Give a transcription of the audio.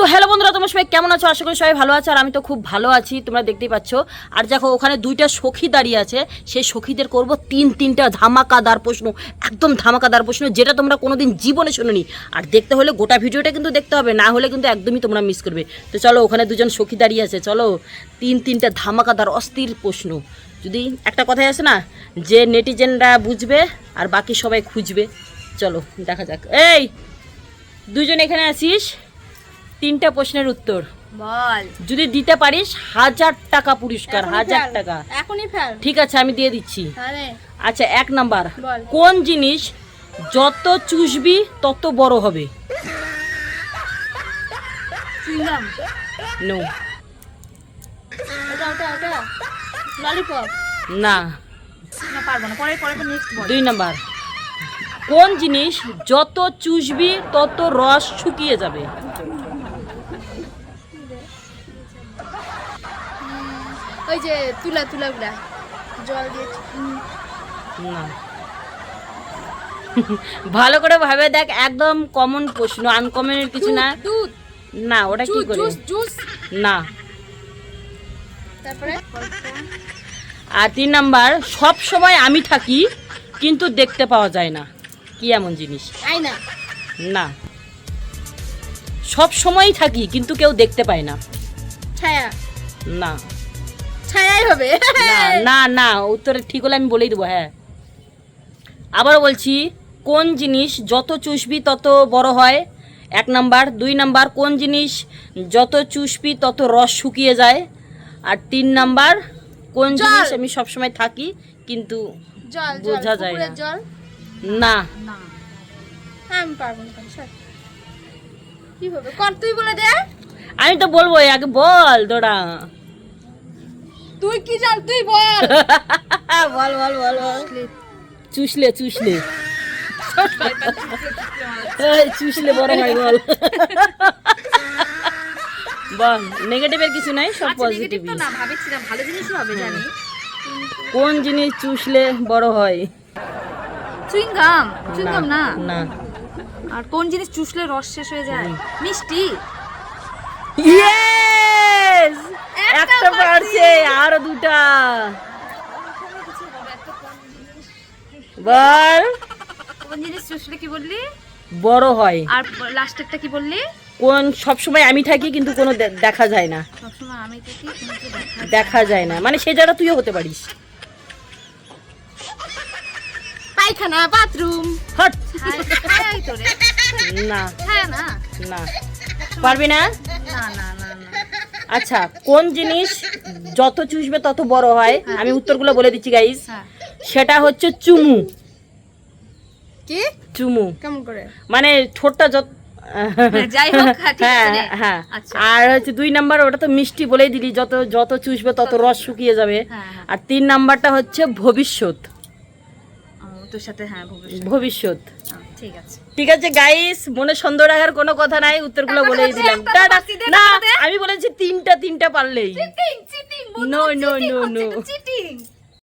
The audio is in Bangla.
তো হ্যালো বন্ধুরা, তোমার সবাই কেমন আছো? আশা করি সবাই ভালো আছে, আর আমি তো খুব ভালো আছি, তোমরা দেখতেই পাচ্ছ। আর দেখো, ওখানে দুইটা সখী দাঁড়িয়ে আছে। সেই সখীদের করব তিন তিনটা ধামাকাদার প্রশ্ন, একদম ধামাকাদার প্রশ্ন, যেটা তোমরা কোনোদিন জীবনে শোনোনি। আর দেখতে হলে গোটা ভিডিওটা কিন্তু দেখতে হবে, না হলে কিন্তু একদমই তোমরা মিস করবে। তো চলো, ওখানে দুজন সখী দাঁড়িয়ে আছে, চলো। তিন তিনটা ধামাকাদার অস্থির প্রশ্ন। যদি একটা কথাই আছে না, যে নেটিজেনরা বুঝবে, আর বাকি সবাই খুঁজবে। চলো, দেখা যাক। এই, দুজন এখানে আছিস? তিনটা প্রশ্নের উত্তর। বল। যদি দিতে পারিস হাজার টাকা পুরস্কার হাজার টাকা। এখনই ফেল। ঠিক আছে আমি দিয়ে দিচ্ছি। আচ্ছা এক নাম্বার। কোন জিনিস যত চুষবি তত বড় হবে? নো। দুই নাম্বার। কোন জিনিস যত চুষবি তত রস শুকিয়ে যাবে? ওই যে তুলা তুলা গুলা জল দিয়ে না। ভালো করে ভাবে দেখ একদম কমন প্রশ্ন আনকমনের কিছু না। দুধ। না ওটা কি করে? জুস। না। তারপরে? আর তিন নাম্বার সব সময় আমি থাকি কিন্তু দেখতে পাওয়া যায় না। কি এমন জিনিস? আয়না। না। সব সময়ই থাকি কিন্তু কেউ দেখতে পায় না। ছায়া। না। হবে। না না উত্তরে ঠিক হলে আমি বলেই দেবো হ্যাঁ। আবার বলছি কোন জিনিস যত চুষবি তত বড় হয়? এক নাম্বার। দুই নাম্বার কোন জিনিস যত চুষবি তত রস শুকিয়ে যায়? আর তিন নাম্বার কোন জিনিস আমি সবসময় থাকি কিন্তু জল জল বোঝা যায় না। জল? না। না আমি পারব না। কি হবে? কর তুই বলে দে। আমি তো বলব আগে বল তোরা তুই কি জান তুই বল। বল বল বল বল। চুষলে। চুষলে চুষলে। বড় হয় বল। বল নেগেটিভের কিছু নাই সব পজিটিভ আচ্ছা, না ভাবেছিলাম ভালো জিনিসই হবে জানি। কোন জিনিস চুষলে বড় হয়? চুইংগাম চুইংগাম না না? আর কোন জিনিস চুষলে রস শেষ হয়ে যায়? মিষ্টি। ইয়েস একটা পারছে আর দুটা। বল। কোন জিনিস চুষলে কি বললি? বড় হয়। আর লাস্টেরটা কি বললি? কোন সব সময় আমি থাকি কিন্তু কোনো দেখা যায় না। সবসময় আমি দেখি তোমাকে দেখা যায় না। মানে সে যারা তুইও হতে পারিস। পায়খানা বাথরুম। হট। হ্যাঁ তো না। হ্যাঁ না। না। পারবি না না না। আচ্ছা কোন জিনিস যত চুষবে তত বড় হয়? আমি উত্তরগুলো বলে দিচ্ছি গাইস হ্যাঁ। সেটা হচ্ছে চুমু। কি? চুমু। কেমন করে? মানে ঠোঁটটা যত যাই হ্যাঁ, হ্যাঁ। আচ্ছা। আর হচ্ছে দুই নাম্বার ওটা তো মিষ্টি বলেই দিলি যত যত চুষবে তত রস শুকিয়ে যাবে। আর তিন নাম্বারটা হচ্ছে ভবিষ্যৎ। তোর সাথে হ্যাঁ ভবিষ্যৎ। ঠিক আছে। ঠিক আছে গাইস মনে সন্দেহ রাখার কোনো কথা নাই উত্তরগুলো বলে দিলাম। না আমি বলেছি তিনটা তিনটা পারলেই। No no no. চিটিং।